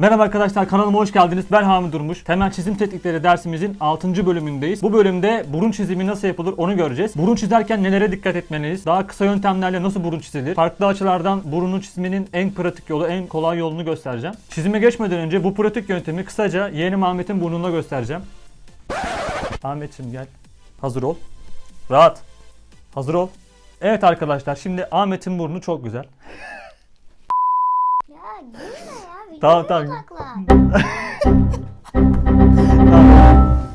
Merhaba arkadaşlar kanalıma hoş geldiniz. Ben Hamid Durmuş. Temel çizim teknikleri dersimizin 6. bölümündeyiz. Bu bölümde burun çizimi nasıl yapılır onu göreceğiz. Burun çizerken nelere dikkat etmeliyiz? Daha kısa yöntemlerle nasıl burun çizilir? Farklı açılardan burunun çiziminin en pratik yolu, en kolay yolunu göstereceğim. Çizime geçmeden önce bu pratik yöntemi kısaca yeğenim Ahmet'in burnuna göstereceğim. Ahmet'ciğim gel. Hazır ol. Rahat. Hazır ol. Evet arkadaşlar şimdi Ahmet'in burnu çok güzel. Ya gülme ya.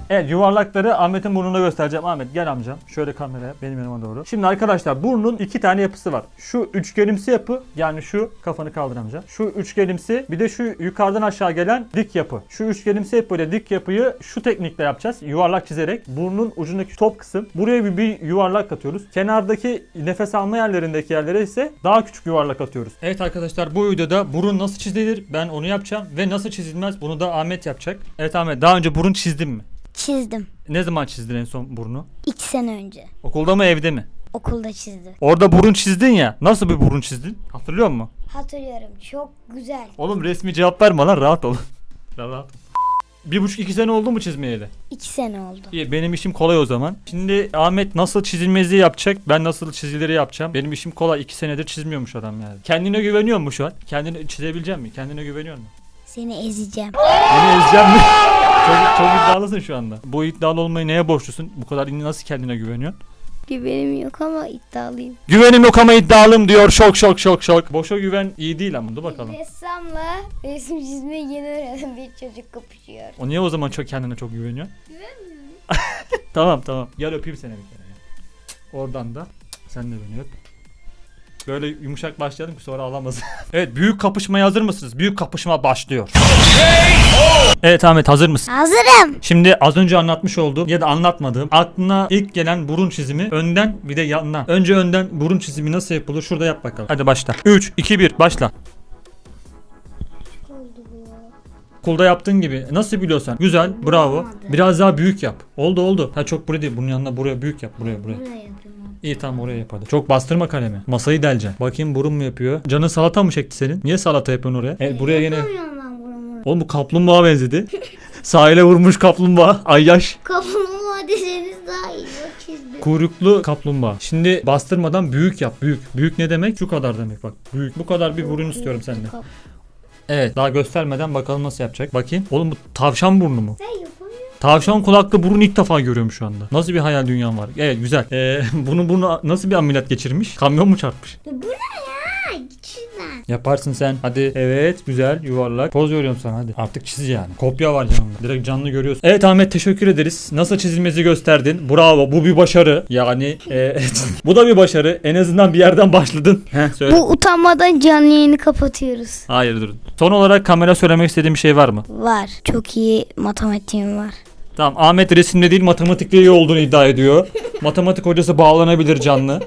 Evet yuvarlakları Ahmet'in burnuna göstereceğim. Ahmet gel amcam. Şöyle kameraya benim yanıma doğru. Şimdi arkadaşlar burnun iki tane yapısı var. Şu üçgenimsi yapı yani şu kafanı kaldır amca. Şu üçgenimsi bir de şu yukarıdan aşağı gelen dik yapı. Şu üçgenimsi yapı ile dik yapıyı şu teknikle yapacağız. Yuvarlak çizerek burnun ucundaki top kısım buraya bir, bir yuvarlak atıyoruz. Kenardaki nefes alma yerlerindeki yerlere ise daha küçük yuvarlak atıyoruz. Evet arkadaşlar bu videoda burun nasıl çizilir ben onu yapacağım ve nasıl çizilmez bunu da Ahmet yapacak. Evet Ahmet daha önce burun çizdin mi? Çizdim. Ne zaman çizdin en son burnu? İki sene önce. Okulda mı evde mi? Okulda çizdim. Orada burun çizdin ya. Nasıl bir burun çizdin? Hatırlıyor musun? Hatırlıyorum. Çok güzel. Oğlum resmi cevap verme lan rahat ol. rahat. Bir buçuk iki sene oldu mu çizmeyeli? İki sene oldu. İyi benim işim kolay o zaman. Şimdi Ahmet nasıl çizilmezi yapacak. Ben nasıl çizileri yapacağım. Benim işim kolay. iki senedir çizmiyormuş adam yani. Kendine güveniyor mu şu an? Kendini çizebilecek mi? Kendine güveniyor mu? Seni ezeceğim. Beni ezeceğim mi? çok, çok iddialısın şu anda. Bu iddialı olmayı neye borçlusun? Bu kadar nasıl kendine güveniyorsun? Güvenim yok ama iddialıyım. Güvenim yok ama iddialım diyor. Şok şok şok şok. Boşa güven iyi değil ama dur bakalım. Ressamla resim çizmeyi yeni öğrenen bir çocuk kapışıyor. O niye o zaman çok kendine çok güveniyor? tamam tamam. Gel öpeyim seni bir kere. Oradan da sen de beni öp. Böyle yumuşak başlayalım ki sonra alamaz. evet büyük kapışmaya hazır mısınız? Büyük kapışma başlıyor. Evet Ahmet hazır mısın? Hazırım. Şimdi az önce anlatmış olduğum ya da anlatmadığım aklına ilk gelen burun çizimi önden bir de yandan. Önce önden burun çizimi nasıl yapılır? Şurada yap bakalım. Hadi başla. 3 2 1 başla. Okulda yaptığın gibi. Nasıl biliyorsan. Güzel. Bravo. Biraz daha büyük yap. Oldu oldu. Ha çok buraya değil. Bunun yanına buraya büyük yap. Buraya buraya. Buraya yapıyorum. İyi tamam oraya yap hadi. Çok bastırma kalemi. Masayı deleceksin. Bakayım burun mu yapıyor? Canın salata mı çekti senin? Niye salata yapıyorsun oraya? Evet buraya yine. Yapamıyorum ben buramı. Oğlum bu kaplumbağa benzedi. Sahile vurmuş kaplumbağa. Ay yaş. Kaplumbağa deseniz daha iyi. Çizdim. Kuyruklu kaplumbağa. Şimdi bastırmadan büyük yap. Büyük. Büyük ne demek? Şu kadar demek bak. Büyük. Bu kadar bir burun istiyorum senden. Evet. Daha göstermeden bakalım nasıl yapacak. Bakayım. Oğlum bu tavşan burnu mu? Yapamıyorum. Tavşan kulaklı burun ilk defa görüyorum şu anda. Nasıl bir hayal dünyam var? Evet güzel. Ee, bunu bunu nasıl bir ameliyat geçirmiş? Kamyon mu çarpmış? Bu ne ya? Yaparsın sen. Hadi. Evet güzel yuvarlak. Poz veriyorum sana hadi. Artık çiz yani. Kopya var canımda. Direkt canlı görüyorsun. Evet Ahmet teşekkür ederiz. Nasıl çizilmesi gösterdin. Bravo. Bu bir başarı. Yani e, bu da bir başarı. En azından bir yerden başladın. Heh, söyle. Bu utanmadan canlı yayını kapatıyoruz. Hayır dur. Son olarak kamera söylemek istediğim bir şey var mı? Var. Çok iyi matematiğim var. Tamam Ahmet resimde değil matematikte iyi olduğunu iddia ediyor. Matematik hocası bağlanabilir canlı.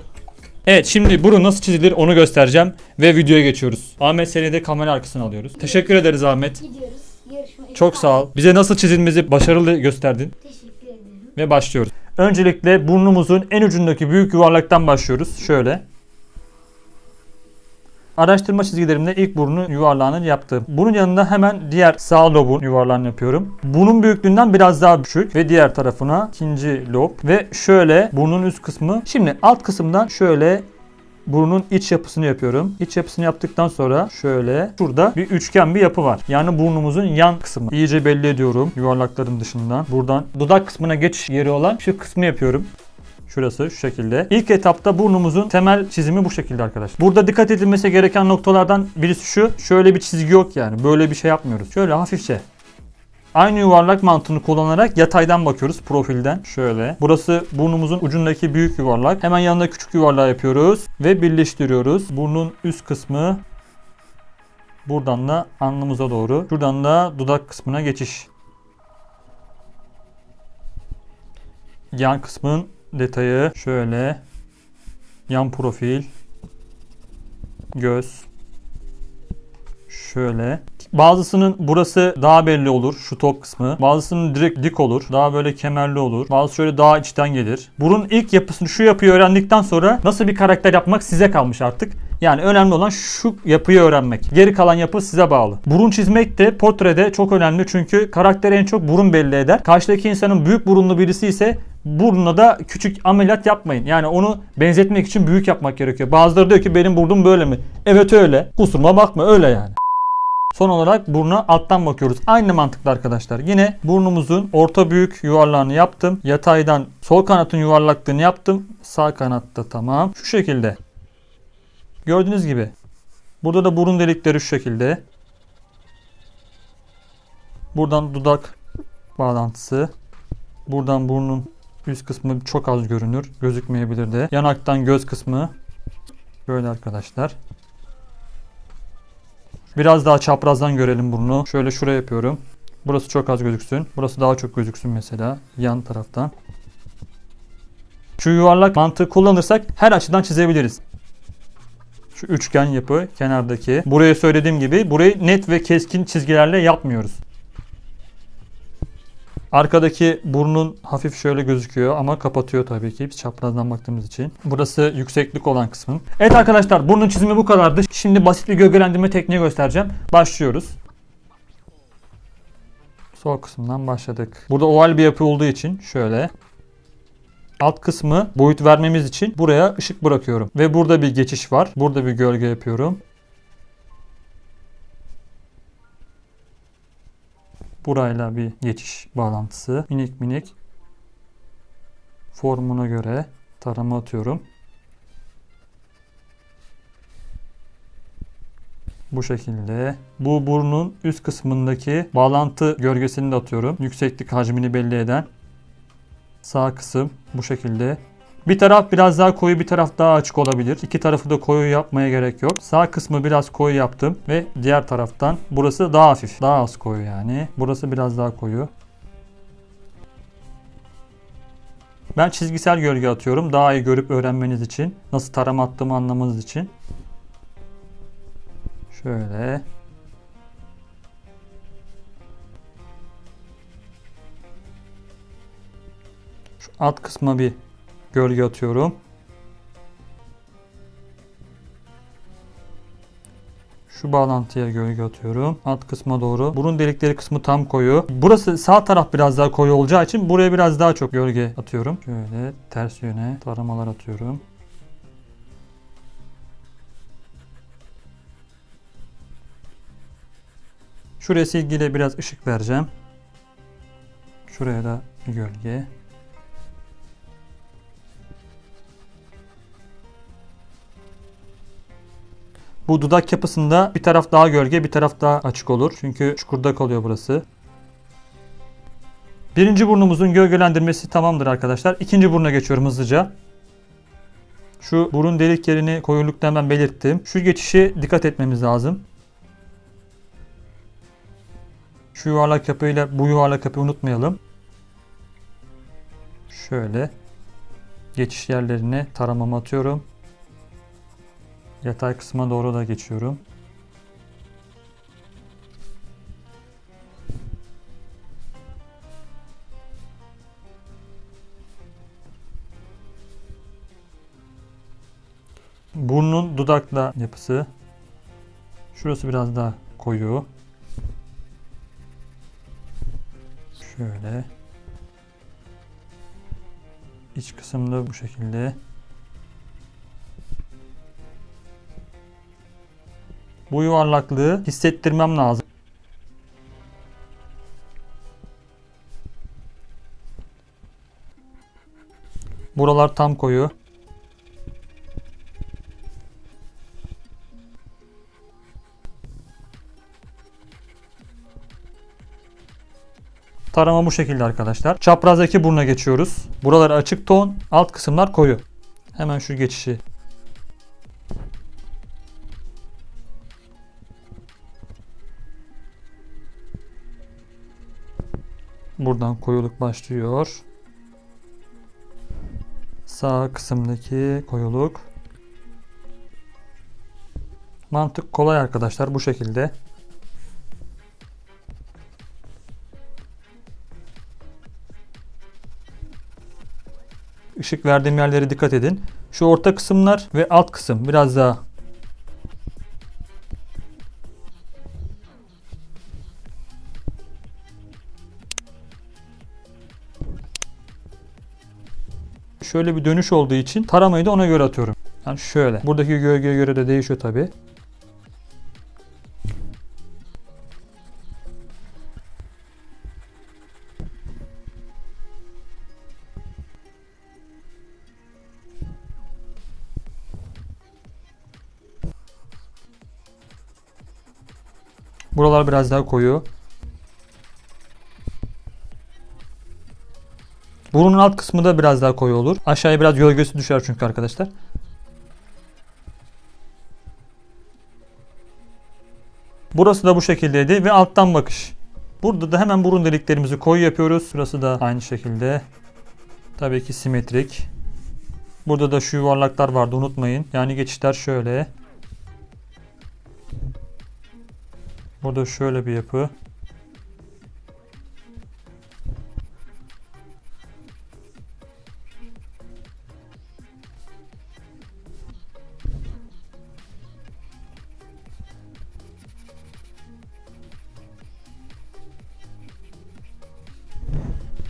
Evet şimdi burun nasıl çizilir onu göstereceğim ve videoya geçiyoruz. Ahmet seni de kamera arkasına alıyoruz. Teşekkür ederiz Ahmet. Gidiyoruz. Yarışmaya. Çok sağ ol. Bize nasıl çizilmesi başarılı gösterdin Teşekkür ederim. ve başlıyoruz. Öncelikle burnumuzun en ucundaki büyük yuvarlaktan başlıyoruz. Şöyle. Araştırma çizgilerimde ilk burnun yuvarlağını yaptım. Bunun yanında hemen diğer sağ lobun yuvarlağını yapıyorum. Bunun büyüklüğünden biraz daha küçük ve diğer tarafına ikinci lob ve şöyle burnun üst kısmı. Şimdi alt kısımdan şöyle burnun iç yapısını yapıyorum. İç yapısını yaptıktan sonra şöyle şurada bir üçgen bir yapı var. Yani burnumuzun yan kısmı. İyice belli ediyorum yuvarlakların dışından. Buradan dudak kısmına geçiş yeri olan şu kısmı yapıyorum. Şurası şu şekilde. İlk etapta burnumuzun temel çizimi bu şekilde arkadaşlar. Burada dikkat edilmesi gereken noktalardan birisi şu. Şöyle bir çizgi yok yani. Böyle bir şey yapmıyoruz. Şöyle hafifçe Aynı yuvarlak mantığını kullanarak yataydan bakıyoruz profilden. Şöyle. Burası burnumuzun ucundaki büyük yuvarlak. Hemen yanında küçük yuvarlağı yapıyoruz ve birleştiriyoruz. Burnun üst kısmı buradan da alnımıza doğru. Şuradan da dudak kısmına geçiş. Yan kısmın detayı şöyle. Yan profil. Göz. Şöyle. Bazısının burası daha belli olur şu top kısmı. Bazısının direkt dik olur. Daha böyle kemerli olur. Bazı şöyle daha içten gelir. Burun ilk yapısını şu yapıyı öğrendikten sonra nasıl bir karakter yapmak size kalmış artık. Yani önemli olan şu yapıyı öğrenmek. Geri kalan yapı size bağlı. Burun çizmek de portrede çok önemli çünkü karakteri en çok burun belli eder. Karşıdaki insanın büyük burunlu birisi ise burnuna da küçük ameliyat yapmayın. Yani onu benzetmek için büyük yapmak gerekiyor. Bazıları diyor ki benim burnum böyle mi? Evet öyle. Kusuruma bakma öyle yani. Son olarak buruna alttan bakıyoruz. Aynı mantıkla arkadaşlar. Yine burnumuzun orta büyük yuvarlağını yaptım. Yataydan sol kanatın yuvarlaklığını yaptım. Sağ kanatta tamam. Şu şekilde. Gördüğünüz gibi. Burada da burun delikleri şu şekilde. Buradan dudak bağlantısı. Buradan burnun üst kısmı çok az görünür. Gözükmeyebilir de. Yanaktan göz kısmı. Böyle arkadaşlar. Biraz daha çaprazdan görelim burnu. Şöyle şuraya yapıyorum. Burası çok az gözüksün. Burası daha çok gözüksün mesela. Yan taraftan. Şu yuvarlak mantığı kullanırsak her açıdan çizebiliriz. Şu üçgen yapı kenardaki. Buraya söylediğim gibi burayı net ve keskin çizgilerle yapmıyoruz. Arkadaki burnun hafif şöyle gözüküyor ama kapatıyor tabii ki biz çaprazdan baktığımız için. Burası yükseklik olan kısmı. Evet arkadaşlar burnun çizimi bu kadardı. Şimdi basit bir gölgelendirme tekniği göstereceğim. Başlıyoruz. Sol kısımdan başladık. Burada oval bir yapı olduğu için şöyle. Alt kısmı boyut vermemiz için buraya ışık bırakıyorum. Ve burada bir geçiş var. Burada bir gölge yapıyorum. Burayla bir geçiş bağlantısı. Minik minik formuna göre tarama atıyorum. Bu şekilde. Bu burnun üst kısmındaki bağlantı gölgesini de atıyorum. Yükseklik hacmini belli eden. Sağ kısım bu şekilde. Bir taraf biraz daha koyu bir taraf daha açık olabilir. İki tarafı da koyu yapmaya gerek yok. Sağ kısmı biraz koyu yaptım ve diğer taraftan burası daha hafif. Daha az koyu yani. Burası biraz daha koyu. Ben çizgisel gölge atıyorum. Daha iyi görüp öğrenmeniz için. Nasıl tarama attığımı anlamanız için. Şöyle. Şu alt kısma bir gölge atıyorum. Şu bağlantıya gölge atıyorum. Alt kısma doğru. Burun delikleri kısmı tam koyu. Burası sağ taraf biraz daha koyu olacağı için buraya biraz daha çok gölge atıyorum. Şöyle ters yöne taramalar atıyorum. Şuraya silgiyle biraz ışık vereceğim. Şuraya da gölge. Bu dudak yapısında bir taraf daha gölge, bir taraf daha açık olur. Çünkü çukurda kalıyor burası. Birinci burnumuzun gölgelendirmesi tamamdır arkadaşlar. İkinci buruna geçiyorum hızlıca. Şu burun delik yerini koyulukta hemen belirttim. Şu geçişe dikkat etmemiz lazım. Şu yuvarlak yapıyla bu yuvarlak yapıyı unutmayalım. Şöyle geçiş yerlerine taramamı atıyorum. Yatay kısma doğru da geçiyorum. Burnun dudakla yapısı. Şurası biraz daha koyu. Şöyle. İç kısımda bu şekilde. Bu yuvarlaklığı hissettirmem lazım. Buralar tam koyu. Tarama bu şekilde arkadaşlar. Çaprazdaki buruna geçiyoruz. Buralar açık ton, alt kısımlar koyu. Hemen şu geçişi Buradan koyuluk başlıyor. Sağ kısımdaki koyuluk. Mantık kolay arkadaşlar bu şekilde. Işık verdiğim yerlere dikkat edin. Şu orta kısımlar ve alt kısım biraz daha şöyle bir dönüş olduğu için taramayı da ona göre atıyorum. Yani şöyle. Buradaki gölgeye göre de değişiyor tabi. Buralar biraz daha koyu. Burunun alt kısmı da biraz daha koyu olur. Aşağıya biraz gölgesi düşer çünkü arkadaşlar. Burası da bu şekildeydi ve alttan bakış. Burada da hemen burun deliklerimizi koyu yapıyoruz. Burası da aynı şekilde. Tabii ki simetrik. Burada da şu yuvarlaklar vardı unutmayın. Yani geçişler şöyle. Burada şöyle bir yapı.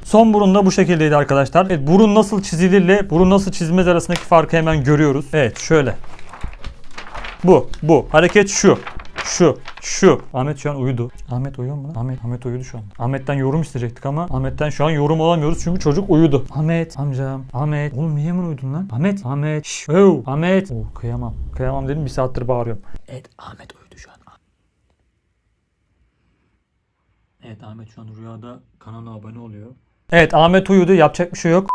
Son burun da bu şekildeydi arkadaşlar. Evet, burun nasıl çizilirle burun nasıl çizilmez arasındaki farkı hemen görüyoruz. Evet şöyle. Bu, bu. Hareket şu. Şu, şu. Ahmet şu an uyudu. Ahmet uyuyor mu? Ahmet, Ahmet uyudu şu an. Ahmet'ten yorum isteyecektik ama Ahmet'ten şu an yorum alamıyoruz çünkü çocuk uyudu. Ahmet, amcam, Ahmet. Oğlum niye hemen uyudun lan? Ahmet, Ahmet. Şş, oh, Ahmet. Oh, kıyamam. Kıyamam dedim bir saattir bağırıyorum. Evet, Ahmet uyudu şu an. Evet, Ahmet şu an rüyada kanala abone oluyor. Evet, Ahmet uyudu. Yapacak bir şey yok.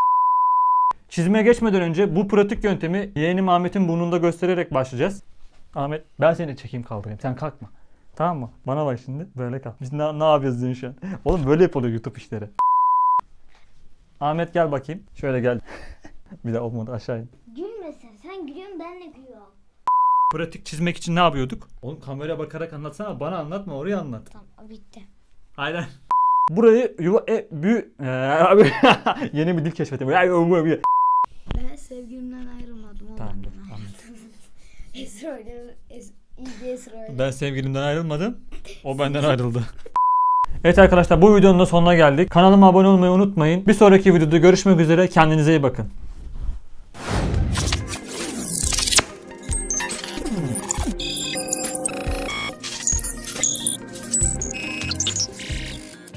Çizmeye geçmeden önce bu pratik yöntemi yeğenim Ahmet'in burnunda göstererek başlayacağız. Ahmet ben seni çekeyim kaldırayım. Sen kalkma. Tamam mı? Bana bak şimdi. Böyle kal. Biz ne, ne yapıyoruz diyorsun şu an? Oğlum böyle yapılıyor YouTube işleri. Ahmet gel bakayım. Şöyle gel. bir de olmadı aşağı in. Gülme sen. Sen gülüyorsun ben de gülüyorum. Pratik çizmek için ne yapıyorduk? Oğlum kameraya bakarak anlatsana. Bana anlatma oraya anlat. Tamam bitti. Aynen. Burayı yuva e bü Ee, yeni bir dil keşfettim. Ben sevgilimden ayrılmadım. O Tamam dur. benden. Esra oynadı. Es İlgi Esra. Ben sevgilimden ayrılmadım. O benden ayrıldı. Evet arkadaşlar bu videonun da sonuna geldik. Kanalıma abone olmayı unutmayın. Bir sonraki videoda görüşmek üzere. Kendinize iyi bakın.